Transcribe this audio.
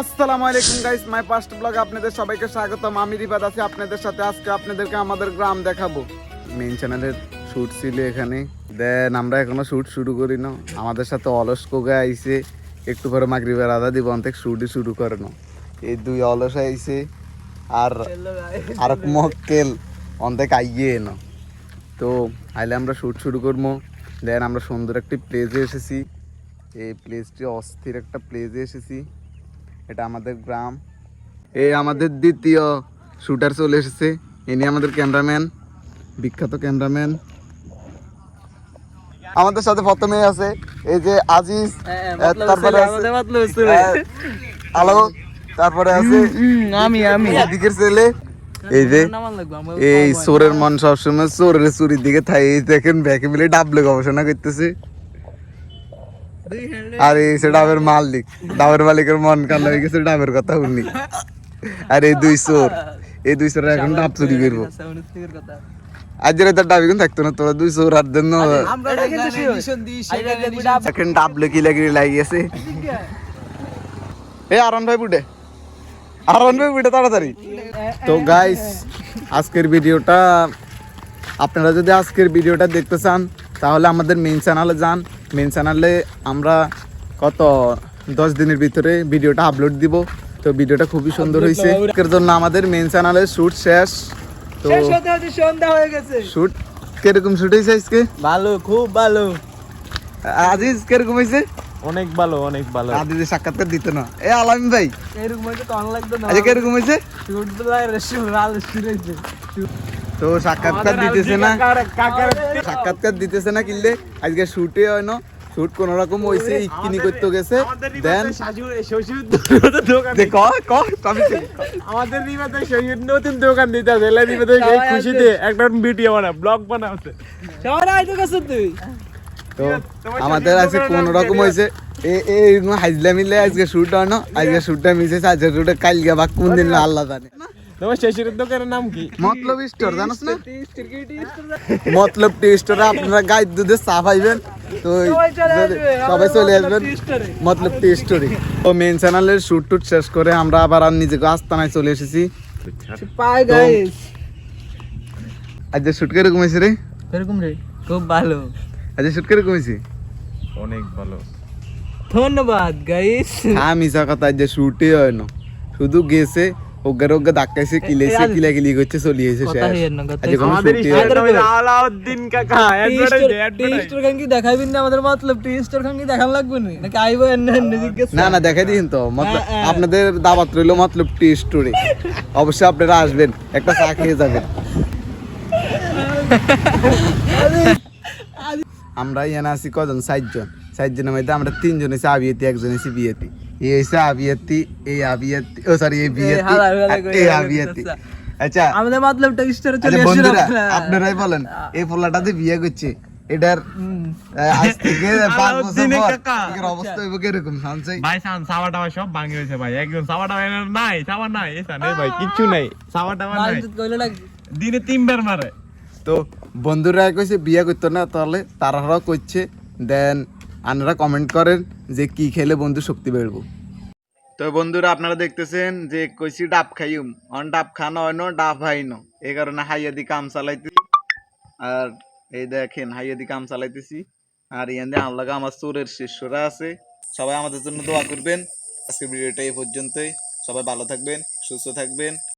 আসসালামু আলাইকুম guys my first blog আপনাদের সবাইকে স্বাগতম। আমি রিবাদ আছি আপনাদের সাথে। আজকে আপনাদেরকে আমাদের গ্রাম দেখাবো। মেইন চ্যানেলের শুট ছিল এখানে। দেন আমরা এখনও শুট শুরু করি না। আমাদের সাথে অলস কোগা আইছে। একটু পরে মাগরিবের আধা দিব অন্তেক শুটই শুরু করে না। এই দুই অলস আইছে। আর আর মক্কেল অন্তেক আইয়ে না। তো আইলে আমরা শুট শুরু করব। দেন আমরা সুন্দর একটি প্লেসে এসেছি। এই প্লেসটি অস্থির একটা প্লেসে এসেছি। এটা আমাদের গ্রাম। এই আমাদের দ্বিতীয় শুটার চলে এসেছে। ইনি আমাদের ক্যামেরাম্যান বিখ্যাত ক্যামেরাম্যান আমাদের সাথে প্রথমে আছে। এই যে আজিজ তারপরে আছে আলো তারপরে আছে আমি আমি। এদিকের ছেলে। এই যে এই চোরের মন সবসময় চোরের চুরির দিকে থাই দেখেন ব্যাকে মিলে ডাবলে গবেষণা করতেছে। আর এই সে ডাবের মালিক। ডাবের মালিকের মন কান্না হয়ে গেছে ডাবের কথা শুনি আর এই দুই চোর। এই দুই চোর এখন ডাব চুরি করব। আজ রাতে ডাব এখন থাকতো না তোরা দুই চোর আর দেন এখন ডাব লেকি লাগি লাগি গেছে এই আরন ভাই বুটে। আরন ভাই বুটে তাড়াতাড়ি। তো গাইস আজকের ভিডিওটা আপনারা যদি আজকের ভিডিওটা দেখতে চান তাহলে আমাদের মেইন চ্যানেলে যান। মেন চ্যানেলে আমরা কত দশ দিনের ভিতরে ভিডিওটা আপলোড দিব। তো ভিডিওটা খুবই সুন্দর হয়েছে। এর জন্য আমাদের মেইন চ্যানেলে শুট শেষ। তো সন্ধ্যা হয়ে গেছে। শুট কীরকম শুট হয়েছে আজকে? ভালো খুব ভালো। আজিজ কীরকম হয়েছে? অনেক ভালো অনেক ভালো। আজিজ সাক্ষাৎকার দিতে না। এ আলামিন ভাই। এরকম হয়তো কম লাগতো না। আজকে কীরকম হয়েছে? শুট বেলায় রেস্টুরেন্ট লাল রেস্টুরেন্ট তো সাক্ষাৎকার দিতেছে না। সাক্ষাৎকার দিতেছে না কিনলে। আজকে শুটে হয় না। শুট কোন রকম হইছে ইকিনি করতে গেছে। দেন। আমাদের শ্বশুর নতুন দোকান দিতে আছে এলা রিবাতে এই খুশিতে একটা ভিডিও বানা ব্লগ বানাচ্ছে সবাই আইতো গেছ তুই। তো আমাদের আজকে কোন রকম হইছে। এ এই হাইজলা মিলে আজকে শুট হয় না। আজকে শুটটা মিশে আজকে শুটে কালকে বা কোন দিন আল্লাহ জানে। তোমার শ্বশুরের দোকানের নাম কি? মতলব স্টোর জানোস না? মতলব টি স্টোরে আপনারা গাই দুধে চা পাইবেন তো সবাই চলে আসবেন মতলব টি স্টোরি। তো মেন চ্যানেলের শুট টুট শেষ করে আমরা আবার আর নিজেকে আস্তানায় চলে এসেছি। আজ শুট করে কমেছে রে? এরকম রে? খুব ভালো। আজ শুট করে কমেছে অনেক ভালো। ধন্যবাদ গাইস আমি যা কথা আজ শুটই হয় না। শুধু গেছে ওগার ওগা ধাক্কাইছে কিলেছে কিলা কিলি করছে চলিয়েছে শেষ। হয় আলাউদ্দিন কাকা টি স্টোর খান কি দেখাইবেন না আমাদের মতলব? টি স্টোর খান কি দেখান লাগবে না? নাকি আইবো এনে এনে জিজ্ঞেস না না দেখাই দিন তো মতলব হ্যাঁ, হ্যাঁ। আপনাদের দাবাত রইল মতলব টি স্টোরি অবশ্যই আপনারা আসবেন একটা চা খেয়ে যাবেন। আমরা এখানে আছি কজন? চারজন। চারজনের মধ্যে আমরা তিনজন হয়েছে আবিয়াতি একজন হয়েছে বিয়েতি। এই হয়েছে আবিয়াতি এই আবিয়াতি ও সরি এই বিয়েতি এই হালা আচ্ছা। আচ্ছা আমাদের স্টোরে চলে আচ্ছা বন্ধুরা আপনারাই বলেন এই বিয়ে করছে? এটার আজ থেকে পাঁচ বছর পর। অবস্থা হইব কীরকম সানসাই? ভাই সান সাবা টাবা সব ভাঙে হয়েছে ভাই। একদম সাবা টাবা নাই সাবা নাই। এসা নেই ভাই কিচ্ছু নাই সাবা টাবা নাই। দিনে তিনবার মারে। তো বন্ধুরা কইছে, বিয়ে করতো না, তাহলে তারাও করছে। দেন আপনারা কমেন্ট করেন যে, কি খেলে বন্ধু শক্তি বেরবো তো বন্ধুরা, আপনারা দেখতেছেন যে, কইছি ডাব খাইম। অন ডাব খানো হয় ডাব হাই ন এই কারণে হাইয়াদি কাম চালাইতেছি। আর এই দেখেন হাইয়াদি কাম চালাইতেছি। আর ইয়ান আল্লাহ আমার চোরের শিষ্যরা আছে। সবাই আমাদের জন্য দোয়া করবেন। আজকের ভিডিওটা এই পর্যন্তই। সবাই ভালো থাকবেন, সুস্থ থাকবেন।